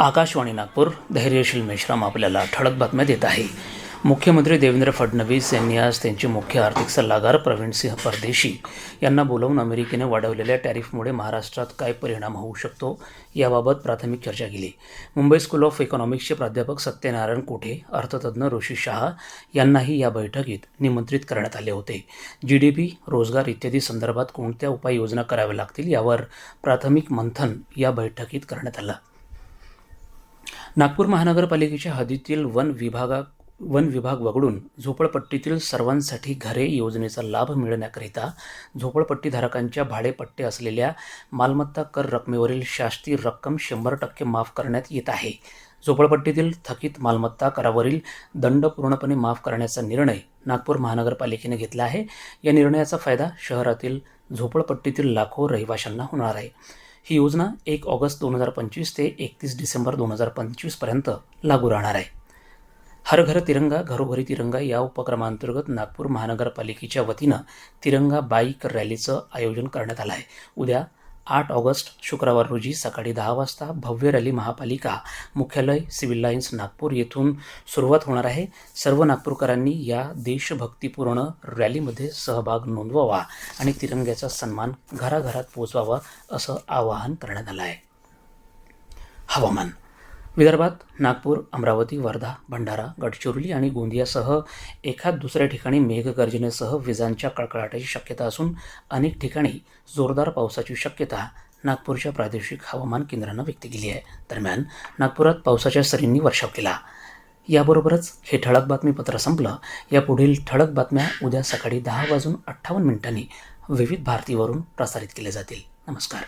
आकाशवाणी नागपूर धैर्यशील मेश्राम आपल्याला ठळक बातम्या देत आहे. मुख्यमंत्री देवेंद्र फडणवीस यांनी आज त्यांचे मुख्य आर्थिक सल्लागार प्रवीणसिंह परदेशी यांना बोलावून अमेरिकेने वाढवलेल्या टॅरिफमुळे महाराष्ट्रात काय परिणाम होऊ शकतो याबाबत प्राथमिक चर्चा केली. मुंबई स्कूल ऑफ इकॉनॉमिक्सचे प्राध्यापक सत्यनारायण कोठे अर्थतज्ज्ञ ऋषी शहा यांनाही या बैठकीत निमंत्रित करण्यात आले होते. जी डी पी रोजगार इत्यादी संदर्भात कोणत्या उपाययोजना कराव्या लागतील यावर प्राथमिक मंथन या बैठकीत करण्यात आलं. नागपूर महानगरपालिकेच्या हद्दीतील वन विभागा वन विभाग वगळून झोपडपट्टीतील सर्वांसाठी घरे योजनेचा लाभ मिळण्याकरिता झोपडपट्टीधारकांच्या भाडेपट्टे असलेल्या मालमत्ता कर रकमेवरील शास्ती रक्कम शंभर टक्के माफ करण्यात येत आहे. झोपडपट्टीतील थकीत मालमत्ता करावरील दंड पूर्णपणे माफ करण्याचा निर्णय नागपूर महानगरपालिकेने घेतला आहे. या निर्णयाचा फायदा शहरातील झोपडपट्टीतील लाखो रहिवाशांना होणार आहे. ही योजना एक ऑगस्ट दोन हजार पंचवीस ते एकतीस डिसेंबर दोन हजार पंचवीसपर्यंत लागू राहणार आहे. हर घर तिरंगा घरोघरी तिरंगा या उपक्रमांतर्गत नागपूर महानगरपालिकेच्या वतीनं तिरंगा बाईक रॅलीचं आयोजन करण्यात आलं आहे. उद्या आठ ऑगस्ट शुक्रवार रोजी सकाळी दहा वाजता भव्य रॅली महापालिका मुख्यालय सिव्हिल लाईन्स नागपूर येथून सुरुवात होणार आहे. सर्व नागपूरकरांनी या देशभक्तीपूर्ण रॅलीमध्ये सहभाग नोंदवावा आणि तिरंग्याचा सन्मान घराघरात पोचवावा असं आवाहन करण्यात आलं आहे. हवामान विदर्भात नागपूर अमरावती वर्धा भंडारा गडचिरोली आणि गोंदियासह एखाद दुसऱ्या ठिकाणी मेघगर्जनेसह विजांच्या कडकडाटाची शक्यता असून अनेक ठिकाणी जोरदार पावसाची शक्यता नागपूरच्या प्रादेशिक हवामान केंद्रानं व्यक्त केली आहे. दरम्यान नागपुरात पावसाच्या सरींनी वर्षाव केला. याबरोबरच हे ठळक बातमीपत्र संपलं. या पुढील ठळक बातम्या उद्या सकाळी दहा वाजून अठ्ठावन्न मिनिटांनी विविध भारतीवरून प्रसारित केल्या जातील. नमस्कार.